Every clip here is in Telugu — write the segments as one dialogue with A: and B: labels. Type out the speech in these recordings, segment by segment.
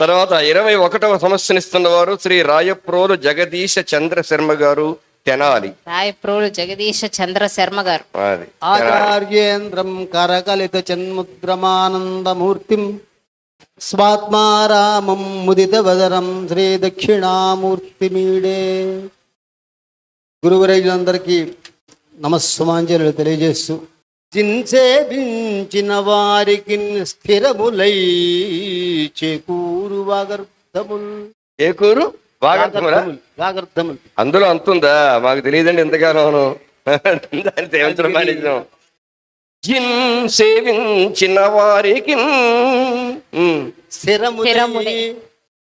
A: తర్వాత ఇరవై ఒకటవ సమస్యనిస్తున్న వారు శ్రీ రాయప్రోలు జగదీశ చంద్ర శర్మ గారు తెనాలి.
B: రాయప్రోలు జగదీశ చంద్ర శర్మ గారు
C: ఆచార్యేంద్రం కరకలిత చన్ముద్రమానందమూర్తిం స్వాత్మారామం ముదిత వదరం శ్రీ దక్షిణామూర్తిమీడే. గురువరైలందరికీ నమస్సుమాంజలు తెలియజేస్తూ జిన్సేవించిన వారికి స్థిరములై చేకూరు వాగర్ధముల్
A: ఏ కూరు బాగా
C: వాగర్ధముల్
A: అందులో అంతుందా? మాకు తెలియదండి ఎంతగానో దాన్ని సేవించడం జిన్ సేవించిన వారికి
C: స్థిరములై.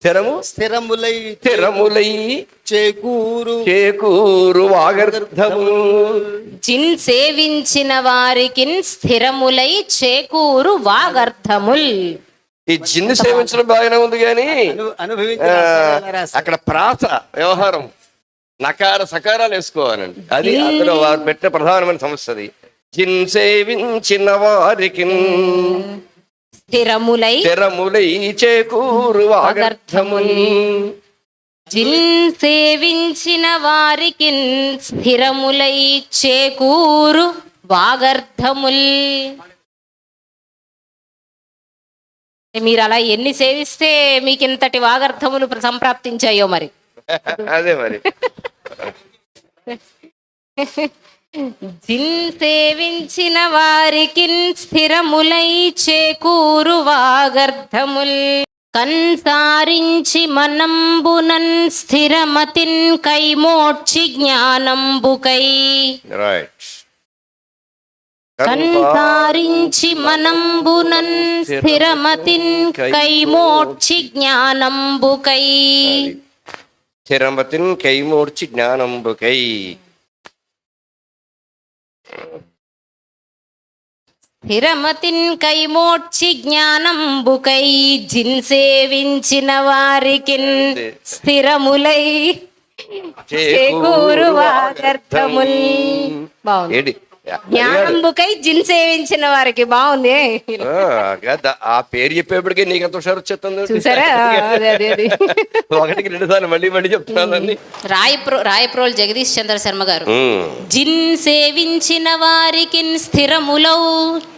A: స్థిరము?
C: స్థిరములై
A: స్థిరములై
C: చేకూరు.
A: చేకూరు వాగర్ధము.
B: జిన్ సేవించిన వారికి స్థిరములై చేకూరు వాగర్థముల్
A: ఈ జిన్ను సేవించడం బాగానే ఉంది కానీ. అక్కడ ప్రాస వ్యవహారం. నకార సకారాలు వేసుకోవాలండి. అది అందులో వారు పెట్టిన ప్రధానమైన సమస్య అది. జిన్ సేవించిన వారికి
B: స్థిరములై
A: స్థిరములై చేకూరు వాగర్థముల్
B: జిన్ సేవించిన వారికి స్థిరములై చేకూరు వాగర్థముల్ మీరు అలా ఎన్ని సేవిస్తే మీకు ఇంతటి వాగర్థములు ప్ర- సంప్రాప్తించాయో మరి
A: అదే మరి
B: జిన్ సేవించిన వారికి స్థిరములై చేకూరు వాగర్థముల్ కన్సారించి మనంబునన్ స్థిరమతిన్ కైమోక్షి జ్ఞానంబుకై.
A: రైట్
B: కన్సారించి మనంబునన్ స్థిరమతిన్ కైమోక్షి జ్ఞానంబుకై.
A: స్థిరమతిన్ కైమూర్చి జ్ఞానంబుకై.
B: స్థిరమతిన్ కైమోక్షి జ్ఞానంబుకై జిన్ సేవించిన వారికి స్థిరములై చేకూరు వాగర్థముల్ బాగుంది. జ్ఞానంబుకై జిన్ సేవించిన వారికి బాగుంది.
A: ఆ, పేరు చెప్పేప్పటికే నీకు ఎంత హుషారు వచ్చేస్తుంది?
B: చూసారా?
A: ఒకటికి రెండు సార్లు మళ్ళీ మళ్ళీ చెప్తున్నాను
B: రాయప్రో రాయప్రోల్ జగదీష్ చంద్ర శర్మ గారు. జిన్ సేవించిన వారికి స్థిరములౌ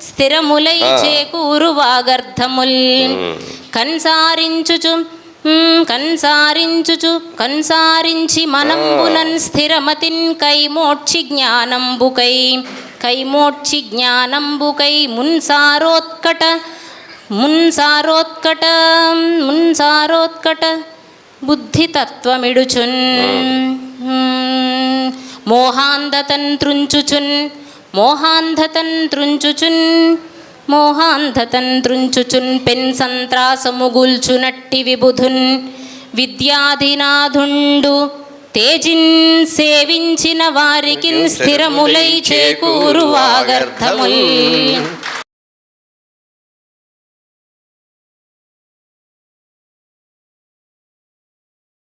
B: స్థిరములై చేకూరు వాగర్థముల్ కన్సారించుచు కన్సారించుచు కన్సారించి మనంబునన్ స్థిరమతిన్ కైమోక్షి జ్ఞానంబుకై కైమోక్షి జ్ఞానంబుకై మున్సారోత్కట మున్సారోత్కట మున్సారోత్కట బుద్ధితత్వమిడుచున్. మోహాంధతన్ త్రుంచుచున్ మోహాంధతన్ త్రుంచుచున్. మోహాంధతన్ త్రుంచుచున్ పెన్ సంత్రాసముగుల్చునట్టి విబుధున్ విద్యాధినాథుండు తేజిన్ సేవించిన వారికి స్థిరములై చేకూరు వాగర్థముల్